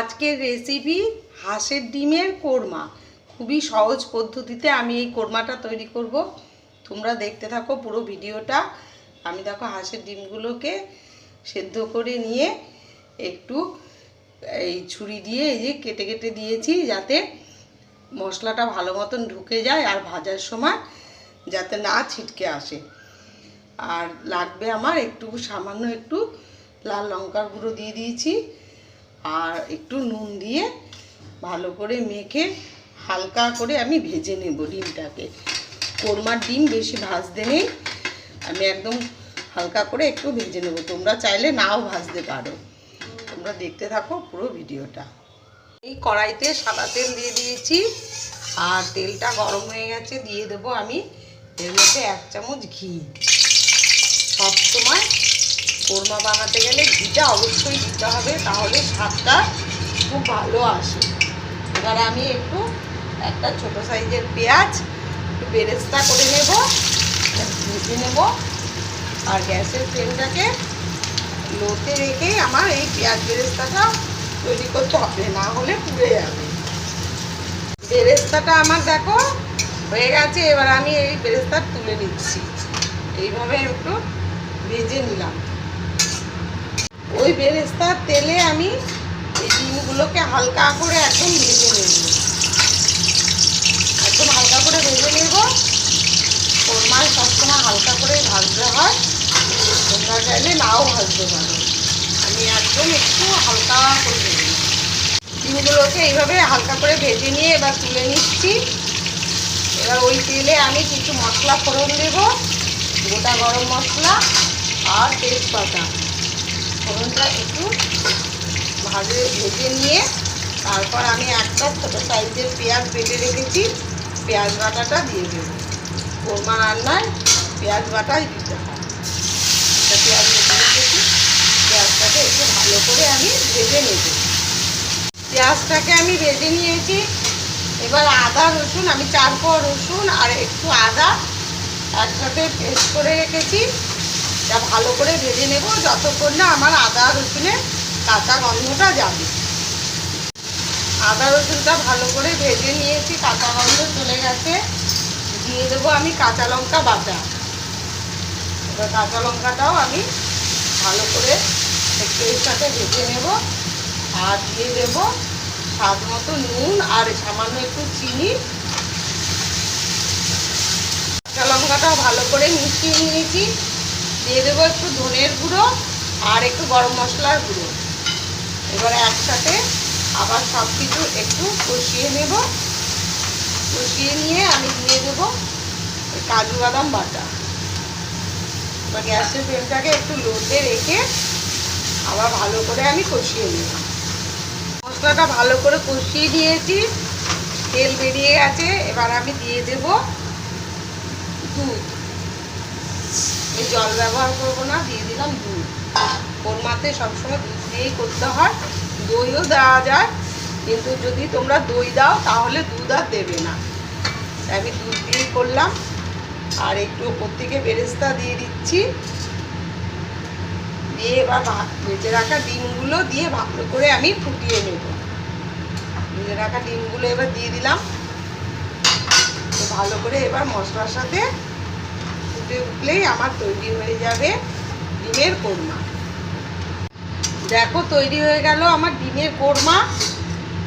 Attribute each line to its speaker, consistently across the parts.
Speaker 1: আজকের রেসিপি হাঁসের ডিমের কোরমা। খুবই সহজ পদ্ধতিতে আমি এই কোরমাটা তৈরি করব। তোমরা দেখতে থাকো পুরো ভিডিওটা। আমি দেখো হাঁসের ডিমগুলোকে সেদ্ধ করে নিয়ে একটু এই ছুরি দিয়ে এই যে কেটে কেটে দিয়েছি যাতে মশলাটা ভালো মতন ঢুকে যায় আর ভাজার সময় যাতে না ছিটকে আসে। আর লাগবে আমার একটু সামান্য একটু লাল লঙ্কার গুঁড়ো দিয়ে দিয়েছি। আর একটু নুন দিয়ে ভালো করে মেখে হালকা করে আমি ভেজে নেব ডিমটাকে। কোরমার ডিম বেশি ভাজতে নেই। আমি একদম হালকা করে একটু ভেজে নেব। তোমরা চাইলে নাও ভাজতে পারো। তোমরা দেখতে থাকো পুরো ভিডিওটা। এই কড়াইতে সাদা তেল দিয়ে দিয়েছি। আর তেলটা গরম হয়ে গেছে। দিয়ে দেবো আমি এর মধ্যে এক চামচ ঘি। কোরমা বানাতে গেলে ঘিটা অবশ্যই দিতে হবে, তাহলে স্বাদটা খুব ভালো আসে। এবার আমি একটু একটা ছোট সাইজের পেঁয়াজ, একটু বেরেস্তা করে নেব, ভেজে নেব, আর গ্যাসের ফ্লেমটাকে লোতে রেখেই আমার এই পেঁয়াজ বেরেস্তাটা তৈরি করতে হবে, না হলে পুড়ে যাবে। বেরেস্তাটা আমার দেখো হয়ে গেছে, এবার আমি এই বেরেস্তা তুলে নিচ্ছি। এইভাবে একটু ভেজে নিলাম। ওই বেরেস্তার তেলে আমি ডিমগুলোকে হালকা করে একদম ভেজে নেব। একদম হালকা করে ভেজে নেব। কোরমায় সবসময় হালকা করে ভাজতে হয়। তোমরা চাইলে নাও ভাজতে পারো। আমি একদম একটু হালকা করে ভেজে ডিমগুলোকে এইভাবে হালকা করে ভেজে নিয়ে এবার তুলে নিচ্ছি। এবার ওই তেলে আমি কিছু মশলা ফোড়ন দেব। গোটা গরম মশলা আর তেজপাতা। ফোড়নটা একটু ভাজে ভেজে নিয়ে তারপর আমি একটা ছোটো সাইজের পেঁয়াজ বেটে রেখেছি। পেঁয়াজ বাটাটা দিয়ে দেবো। কোরমা রান্নায় পেঁয়াজ বাটাই দিতে হয়। পেঁয়াজ বেটে রেখেছি। পেঁয়াজটাকে একটু ভালো করে আমি ভেজে নেব। পেঁয়াজটাকে আমি ভেজে নিয়েছি। এবার আদা, রসুন, আমি চার রসুন আর একটু আদা একসাথে পেস্ট করে রেখেছি। যা ভালো করে ভেজে নেব, যতক্ষণ না আমার আদা রসুনের কাঁচা গন্ধটা যাবে। আদা রসুনটা ভালো করে ভেজে নিয়েছি, কাঁচা গন্ধ চলে গেছে। দিয়ে দেবো আমি কাঁচা লঙ্কা বাটা। এবার কাঁচা লঙ্কাটাও আমি ভালো করে একটু সাথে ভেজে নেব। আর দিয়ে দেব স্বাদ মতো নুন আর সামান্য একটু চিনি। কাঁচা লঙ্কাটাও ভালো করে মিশিয়ে নিয়েছি। দিয়ে দেবো একটু ধনের গুঁড়ো আর একটু গরম মশলার গুঁড়ো। এবার একসাথে আবার সব কিছু একটু কষিয়ে নেব। কষিয়ে নিয়ে আমি দিয়ে দেবো কাজু বাদাম বাটা। এবার গ্যাসের ফ্লেমটাকে একটু লোতে রেখে আবার ভালো করে আমি কষিয়ে নেব। মশলাটা ভালো করে কষিয়ে নিয়েছি। তেল বেরিয়ে গেছে। এবার আমি দিয়ে দেব দুধ। এই জল ব্যবহার করব না, দিয়ে দিলাম দুধ। কোরমাতে সবসময় দুধ দিয়েই করতে হয়, দইও দেওয়া যায়, কিন্তু যদি তোমরা দই দাও তাহলে দুধ আর দেবে না। আমি দুধ দিয়েই করলাম, আর একটু ওপর থেকে বেরেস্তা দিয়ে দিচ্ছি। দিয়ে এবার ভেজে রাখা ডিমগুলো দিয়ে ভালো করে আমি ফুটিয়ে নেব। ভেজে রাখা ডিমগুলো এবার দিয়ে দিলাম। ভালো করে এবার মশলার সাথে ফুটে উঠলেই আমার তৈরি হয়ে যাবে ডিমের কোরমা। দেখো, তৈরি হয়ে গেল আমার ডিমের কোরমা।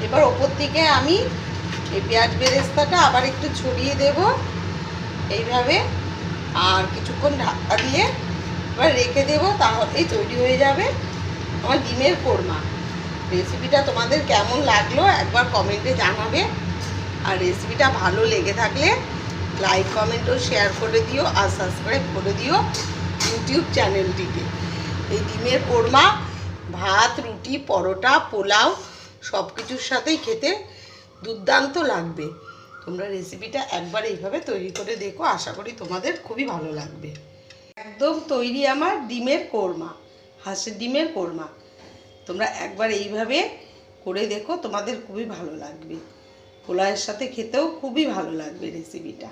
Speaker 1: এবার ওপর থেকে আমি এই পেঁয়াজ বেরেস্তাটা আবার একটু ছড়িয়ে দেব এইভাবে। আর কিছুক্ষণ ঢাকা দিয়ে এবার রেখে দেবো, তাহলেই তৈরি হয়ে যাবে আমার ডিমের কোরমা। রেসিপিটা তোমাদের কেমন লাগল একবার কমেন্টে জানাবে। আর রেসিপিটা ভালো লেগে থাকলে লাইক কমেন্ট ও শেয়ার করে দিও আর সাবস্ক্রাইব করে দিও ইউটিউব চ্যানেলটিকে এই ডিমের কোরমা, ভাত, রুটি, পরোটা, পোলাও সব কিছুর সাথেই খেতে দুর্দান্ত লাগবে। তোমরা রেসিপিটা একবার এইভাবে তৈরি করে দেখো, আশা করি তোমাদের খুবই ভালো লাগবে। একদম তৈরি আমার ডিমের কোরমা, হাঁসের ডিমের কোরমা। তোমরা একবার এইভাবে করে দেখো, তোমাদের খুবই ভালো লাগবে। পোলাওয়ের সাথে খেতেও খুবই ভালো লাগবে রেসিপিটা